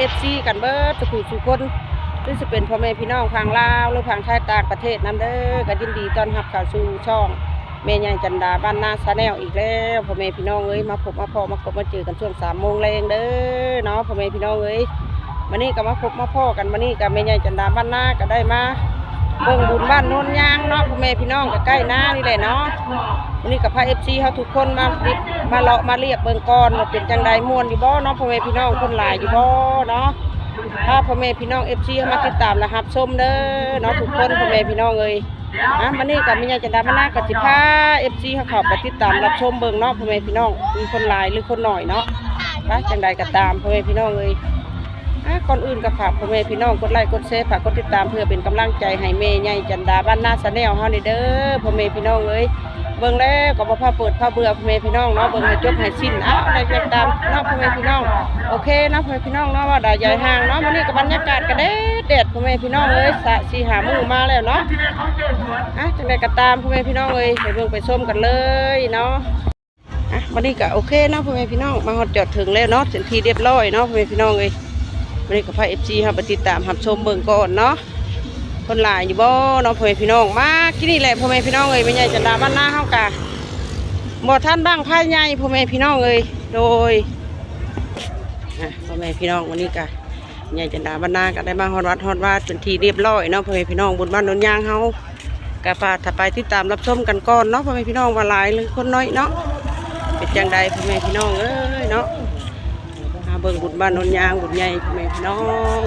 เอฟซีกันเบิดสุขุสุคนหรือจะเป็นพ่อแม่พี่น้องทางลาวหรือทางชายต่างประเทศนั่นเด้อก็ยินดีต้อนรับเข้าสู่ช่องแม่ใหญ่จันดาบ้านนาซาแนลอีกแล้วพ่อแม่พี่น้องเอ้ยมาพบมาพอมาพบมาเจอกันช่วงสามโมงแรงเด้อเนาะพ่อแม่พี่น้องเอ้ยวันนี้ก็มาพบมาพ่อกันวันนี้กับแม่ใหญ่จันดาบ้านนาก็ได้มา เบิ่งบุญบ้านโน้นยางเนาะพ่อแม่พี่น้องก็ใกล้หน้านี่แหละเนาะวันนี้กับพระเอฟซีเขาทุกคนมาดิมาเลาะมาเรียกเบิ่งก่อนว่าเป็นจังใดม่วนอยู่บ่เนาะพ่อแม่พี่น้องคนหลายอยู่บ่เนาะถ้าพ่อแม่พี่น้องเอฟซีมาติดตามและรับชมเด้อเนาะทุกคนพ่อแม่พี่น้องเอ้ยอะวันนี้กับมิญาจันดามานากับสิพาเอฟซีเขาข้าไปติดตามรับชมเบิ่งเนาะพ่อแม่พี่น้องมีคนหลายหรือคนหน่อยเนาะไปจังใดก็ตามพ่อแม่พี่น้องเอ้ย ก่อนอื่นก็ฝากพ่อแม่พี่น้องกดไลค์กดแชร์ฝากกดติดตามเพื่อเป็นกำลังใจให้แม่ใหญ่จันดาบ้านนาชาแนลเฮานี่เด้อพ่อแม่พี่น้องเอ้ยเบิ่งแล้วก็บ่พาเปิดพาเบื่อพ่อแม่พี่น้องเนาะเบิ่งให้จบให้สิ้นเอ้าได้จักตามเนาะพ่อแม่พี่น้องโอเคเนาะพ่อแม่พี่น้องเนาะว่าได้ใหญ่ห่างเนาะวันนี้ก็บรรยากาศก็แดดแดดพ่อแม่พี่น้องเอ้ยสะสีหามื้อมาแล้วเนาะอะจังได๋ก็ตามพ่อแม่พี่น้องเอ้ยไปเบิ่งไปชมกันเลยเนาะอะวันนี้ก็โอเคเนาะพ่อแม่พี่น้องมาฮอดจอดถึงแล้วเนาะเป็นที่เรียบร้อยเนาะพ่อแม่พี่น้องเอ้ย วันนี้ก็พา FC เฮาไปติดตามรับชมเบิ่งก่อนเนาะคนหลายอยู่บ่เน้องพ่อแม่พี่น้องมาที่นี่แหละพ่อแม่พี่น้องเอ้ยไม่ใหญ่จันดาบ้านหน้าเฮากะบ่ท่านบ้างพายใหญ่พ่อแม่พี่น้องเอ้ยโดยพ่อแม่พี่น้องวันนี้กะใหญ่จันดาบ้านนาก็ได้มาฮอดวัดฮอดวาดเป็นทีเรียบร้อยเนาะพ่อแม่พี่น้องบนบ้านนนยางเฮากะปาถ้าไปติดตามรับชมกันก่อนเนาะพ่อแม่พี่น้องว่าหลายหรือคนน้อยเนาะเป็นจังใดพ่อแม่พี่น้องเอ้ยเนาะ เบิ่งบุญบ้านนนยางบุญใหญ่พ่อแม่พี่น้อง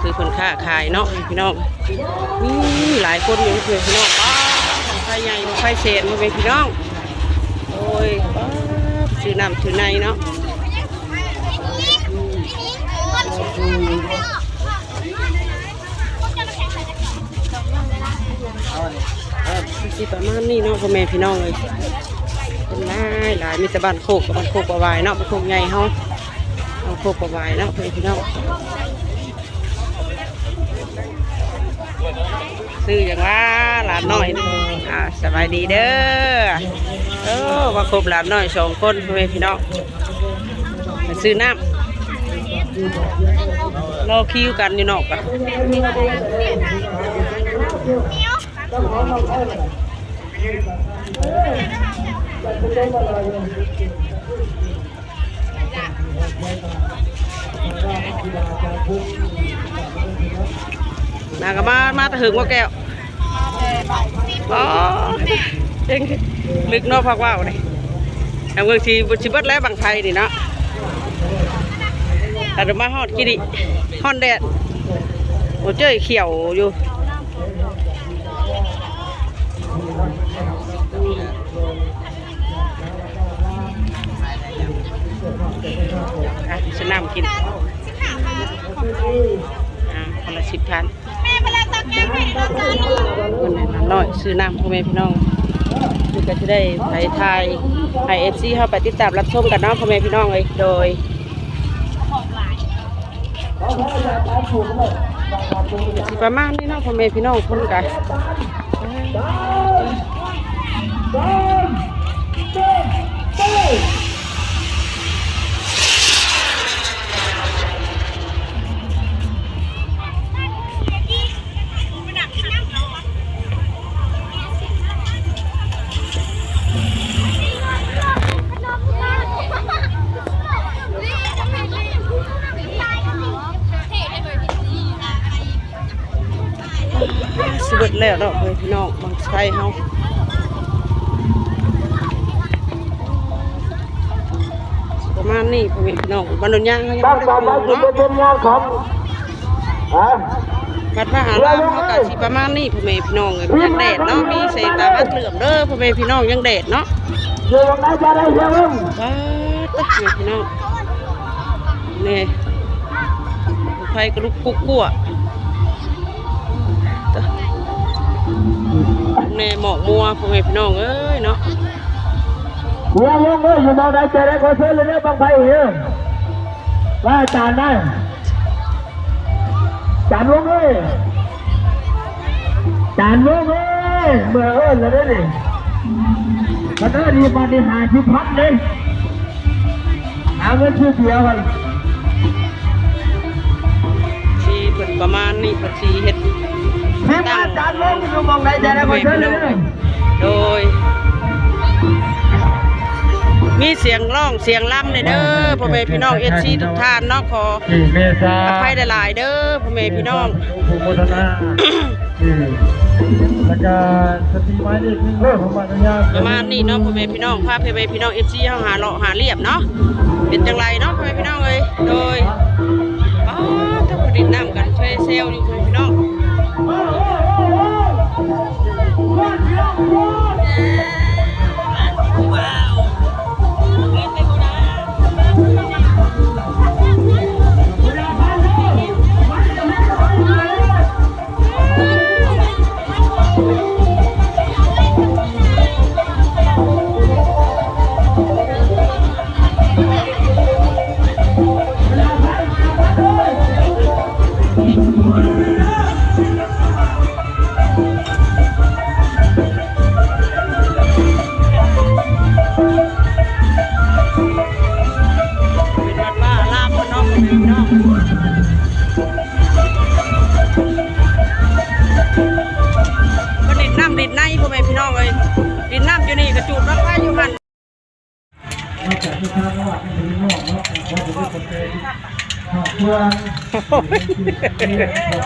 คือคนค้าขายเนาะพี่น้องมีหลายคนอยู่เพื่อพี่น้องป้าของไฟใหญ่ของไฟเศษมาเป็นพี่น้องโอ้ยป้าชื่อน้ำชื่อในเนาะ สิประมาณนี้เนาะพ่อแม่พี่น้องเลยเป็นหลายหลายมีแต่บ้านโคกกับบ้านโคกประวายเนาะบ้านโคกใหญ่เฮาบ้านโคกประวายเนาะพ่อแม่พี่น้องซื้ออย่างว่าหลานน้อยนี่อ่าสบายดีเด้อเออมาครบหลานน้อยสองคนพ่อแม่พี่น้องไปซื้อน้ำรอคิวกันอยู่นอก อะนางก็มามาตะหึงว่าแก้วอ๋อเองลึกนอกพักว่าวนี่ทางเมืองชีชิเบัดแล้วบางไทยนี่เนาะแต่มาฮอดกี่ดิฮอนแดดโอ้เจ้ยเขียวอยู่ ฉันนำกินอ่าคนละสิบพันคนไหนละน้อยซื้อน้ำพ่อแม่พี่น้องคือก็จะได้ไปทยไอเอฟซีเข้าไปติดตามรับชมกับนเนาะพ่อแม่พี่น้องเลยโดยสิประมาณนี้เนาะพ่อแม่พี่น้องคนกัน แล้วเนาะพ่อแม่พี่น้องบางไทยเฮาสิประมาณนี้พ่อแม่พี่น้องบ้านดอนยางเขายังตั้ไม่งได้ต่อปไปลูกคือเนาะเป็นงานของอ่าวัดมหาราชเขาก็สิประมาณนี้พ่อแม่พี่น้องเอ้ยมันยังแดดเนาะมีแสงตาวัดเหลื่อมเด้อพ่อแม่พี่น้องยังแดดเนาะอยู่ตรงไหนจะได้เชื่อมึงว้าตะพ่อแม่พี่น้องนี่ไฟกระลุกกุกกัว แน่หมอกมัวพ่อแม่พี่น้องเอ้ยเนาะเชื่อมึงเอ้ยอยู่ตรงไหนจะได้ขอเชิญเลยเนี่ยบางไผ่เฮ้ยว่าจานได้จานวงเอ้ยจานวงเอ้ยเมื่อเอิ้นแล้วเนี่ยมันได้ดีมาดีหาชิพัดเลยเอาเงินชื่อเดียวกันชีเพิ่นประมาณนี้เพิ่นชีเฮ็ด ทีมงานจานลงอยู่มองไหนจะได้คนเชิญเลยโดย มีเสียงร้องเสียงล่ำเลยเด้อพ่อแม่พี่น้องเอซีทุกท่านเนาะขอสี่เมษาอภัยหลายๆเด้อพ่อแม่พี่น้องภูมิพัฒนาอืมแล้วก็สตรีไม้นี่คือเรื่องของมันนะประมาณนี้เนาะพ่อแม่พี่น้องพาพ่อแม่พี่น้องเอซีเฮาหาเลาะหาเรียบเนาะเป็นจังไรเนาะพ่อแม่พี่น้องเอ้ยโดยอ๋อถ้าผู้ดินน้ำกันช่วยเซลอยู่พ่อแม่พี่น้อง โอ้โห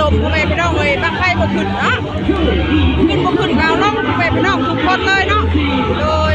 ตมพ่อแม่พี่น้องเลยบางไฟบ่ขึ้นเนาะขึ้นบ่ขึ้นเอาลงพ่อแม่พี่น้องทุกคนเลยเนาะโดย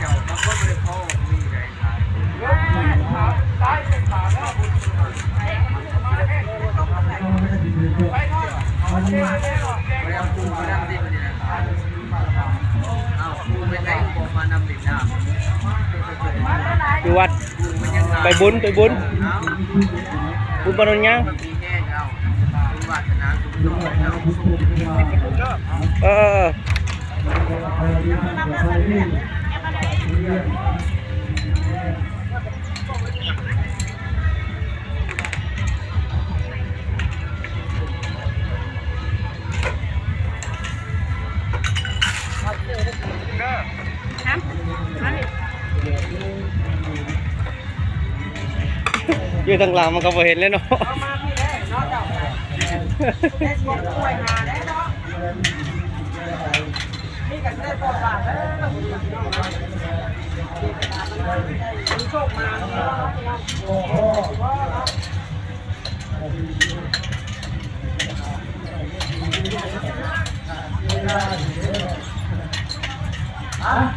ู่ ไปบุญไปบุญบุญปนนยังเออ อยู่ทางหลังมันก็บ่เห็นเลยเนาะ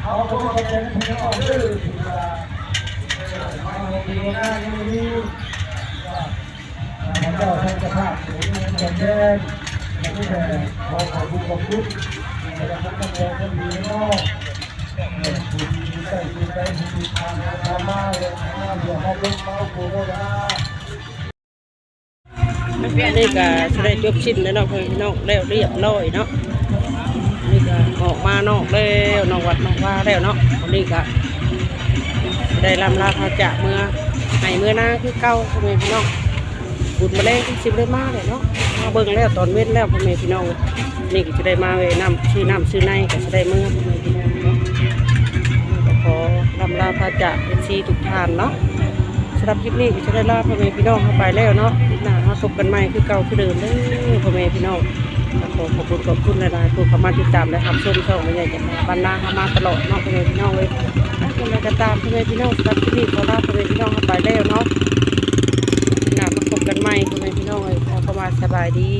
เอาตัวเป็นผู้ออกดื้อเอาตัวหน้าอยู่นี่เจ้าท่านจะภาพสูงเงินแดงนี่แต่ ขอขอบคุณขอบคุณแล้วก็ต้องรอคนดีนอกคุณใจคุณใจคุณทางธรรมะเลยนะเดี๋ยวมาเขาลงเมาโคโรนานี่ก็จะได้จบชิ้นแล้วเนาะพ่อแม่พี่น้องแล้วเรียบร้อยเนาะนี่ก็ออกมานอกแล้วนอกวัดนอกว่าแล้วเนาะวันนี้ก็ได้ลำลาพระจาเมื่อให้เมื่อหน้าคือเก่าพ่อแม่พี่น้อง บุญมาแรงที่สิบได้มากเลยเนาะมาเบิ่งแล้วตอนเว้นแล้วพ่อแม่พี่น้องนี่ก็จะได้มาเวยน้ำชื่อน้ำชื่อในก็จะได้เมื่อพ่อแม่พี่น้องเนาะก็ขอลำลาพระจาเป็นชีทุกท่านเนาะสำหรับคลิปนี้ก็จะได้ลาพ่อแม่พี่น้องเข้าไปแล้วเนาะคลิปหน้ามาพบกันใหม่คือเก่าคือเดิมเด้อพ่อแม่พี่น้องก็ขอขอบคุณขอบคุณหลายๆผู้เข้ามาติดตามและรับชมช่องไม่ใหญ่จะมาบรรณาเข้ามาตลอดเนาะพ่อแม่พี่น้องเลยคนใดก็ตามพ่อแม่พี่น้องสำหรับคลิปนี้ขอลาพ่อแม่พี่น้องเข้าไปแล้วเนาะคลิปหน้ามาพบ กันใหม่คุณแม่พี่น้องเลยขอเข้ามาสบายดี